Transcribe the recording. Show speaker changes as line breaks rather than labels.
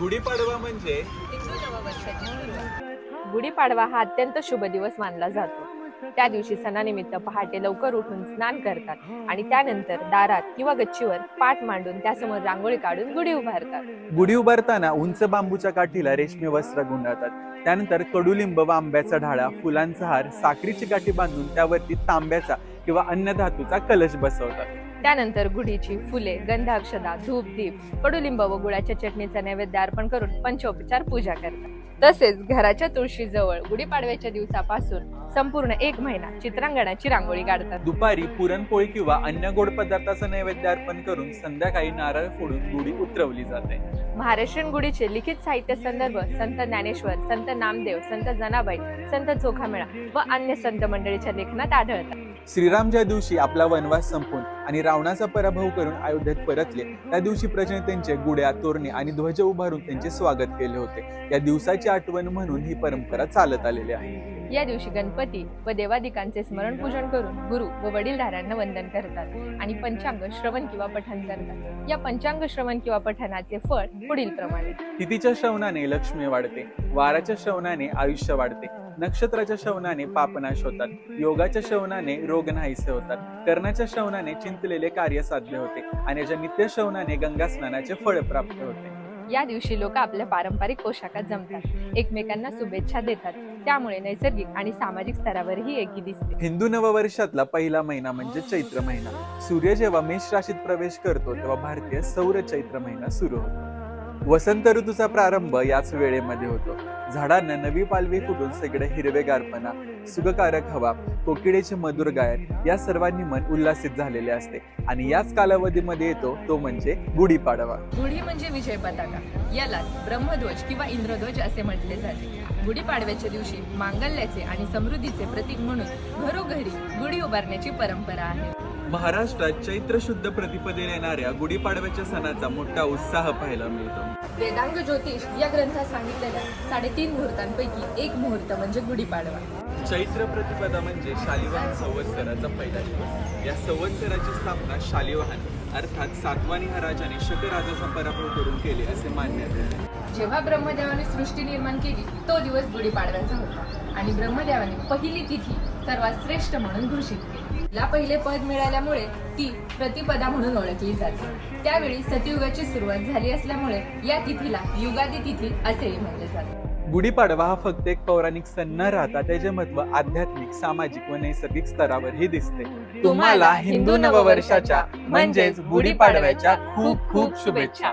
गुढीपाडवा म्हणजे?
गुढीपाडवा हा अत्यंत शुभ दिवस मानला जातो. त्या दिवशी सणानिमित्त पहाटे लवकर उठून स्नान करतात आणि त्यानंतर दारात किंवा गच्चीवर पाट मांडून त्यासमोर रांगोळी काढून गुढी उभारतात.
गुढी उभारताना उंच बांबूच्या काठीला रेशमी वस्त्र गुंडाळतात. त्यानंतर कडुलिंब व आंब्याचा ढाळा फुलांचा हार साखरीची काठी बांधून त्यावरती तांब्याचा किंवा अन्य धातूचा कलश बसवतात.
त्यानंतर गुढीची फुले गंध अक्षदा धूप दीप कडुलिंब व गुळाच्या चटणीचा नैवेद्य अर्पण करून पंचोपचार पूजा करतात. तसेच घराच्या तुळशीजवळ गुढीपाडव्याच्या दिवसापासून संपूर्ण एक महिना चित्रांगणाची रांगोळी काढतात.
दुपारी पुरणपोळी किंवा अन्य गोड पदार्थाचा नैवेद्य अर्पण करून संध्याकाळी नारळ फोडून गुढी उतरवली जाते.
महाराष्ट्रीयन गुढीचे लिखित साहित्य संदर्भ संत ज्ञानेश्वर संत नामदेव संत जनाबाई संत चोखामेळा व अन्य संत मंडळीच्या लेखनात आढळतात.
श्रीराम ज्या दिवशी आपला वनवास संपून आणि रावणाचा पराभव करून अयोध्येत परतले. त्या दिवशी प्रजने त्यांचे गुड्या तोरणे आणि ध्वज उभारून त्यांचे स्वागत केले होते. या दिवसाची आठवण म्हणून ही परंपरा चालत आलेली आहे.
या दिवशी गणपती व देवादिकांचे स्मरण पूजन करून गुरु व वडीलधाऱ्यांना वंदन करतात आणि पंचांग श्रवण किंवा पठण करतात. या पंचांग श्रवण किंवा पठणाचे फळ पुढील प्रमाणे.
तिथीच्या श्रवणाने लक्ष्मी वाढते वाराच्या श्रवणाने आयुष्य वाढते नक्षत्राच्या श्रवणाने पापनाश होतात योगाच्या श्रवणाने रोग नाहीसे होतात कर्णाच्या श्रवणाने चिंतलेले कार्य साध्य होते आणि याच्या नित्य श्रवणाने गंगा स्नानाचे फळ प्राप्त होते.
या दिवशी लोक आपल्या पारंपरिक पोशाखात जमतात. एकमेकांना शुभेच्छा देतात. त्यामुळे नैसर्गिक आणि सामाजिक स्तरावरही एकी दिसते.
हिंदू नववर्षातला पहिला महिना म्हणजे चैत्र महिना. सूर्य जेव्हा मेष राशीत प्रवेश करतो तेव्हा भारतीय सौर चैत्र महिना सुरू होतो. वसंत ऋतूचा प्रारंभ याच वेळेमध्ये होतो. झाडांना नवी पालवी फुटून सगळे हिरवेगारपणा सुखकारक हवा कोकिळेचे मधुर गायन या सर्वांनी मन उल्हासित झालेले असते. आणि याच कालावधीमध्ये येतो तो म्हणजे गुढीपाडवा.
गुढी म्हणजे विजय पताका. याला ब्रह्मध्वज किंवा इंद्रध्वज असे म्हटले जाते. गुढीपाडव्याच्या दिवशी मांगल्याचे आणि समृद्धीचे प्रतीक म्हणून घरोघरी गुढी उभारण्याची परंपरा आहे.
महाराष्ट्रात चैत्र शुद्ध प्रतिपदेला येणाऱ्या गुढीपाडव्याच्या सणाचा मोठा उत्साह पाहायला मिळतो.
वेदांग ज्योतिष या ग्रंथात सांगितलेल्या साडेतीन मुहूर्तांपैकी एक मुहूर्त म्हणजे गुढीपाडवा.
चैत्र प्रतिपदा म्हणजे शालिवाहन संवत्सराचा पहिला दिवस. या संवत्सराची स्थापना शालिवाहन अर्थात सातवानी हा राजाने शक राजाचा पराभव करून केले असे मानण्यात येते.
जेव्हा ब्रह्मदेवाने सृष्टी निर्माण केली तो दिवस गुढीपाडव्याचा होता. आणि ब्रह्मदेवाने पहिली तिथी सर्वात श्रेष्ठ म्हणून घोषित केली. तिला पहिले पद मिळाल्यामुळे ती प्रतिपदा म्हणून ओळखली जाते. त्यावेळी सतयुगाची सुरुवात झाली असल्यामुळे या तिथीला युगादी तिथी असेही म्हणले जाते.
गुढीपाडवा हा फक्त एक पौराणिक सण न राहता त्याचे महत्त्व आध्यात्मिक सामाजिक व नैसर्गिक स्तरावरही दिसते. तुम्हाला हिंदू नववर्षाच्या म्हणजेच गुढीपाडव्याच्या खूप खूप शुभेच्छा.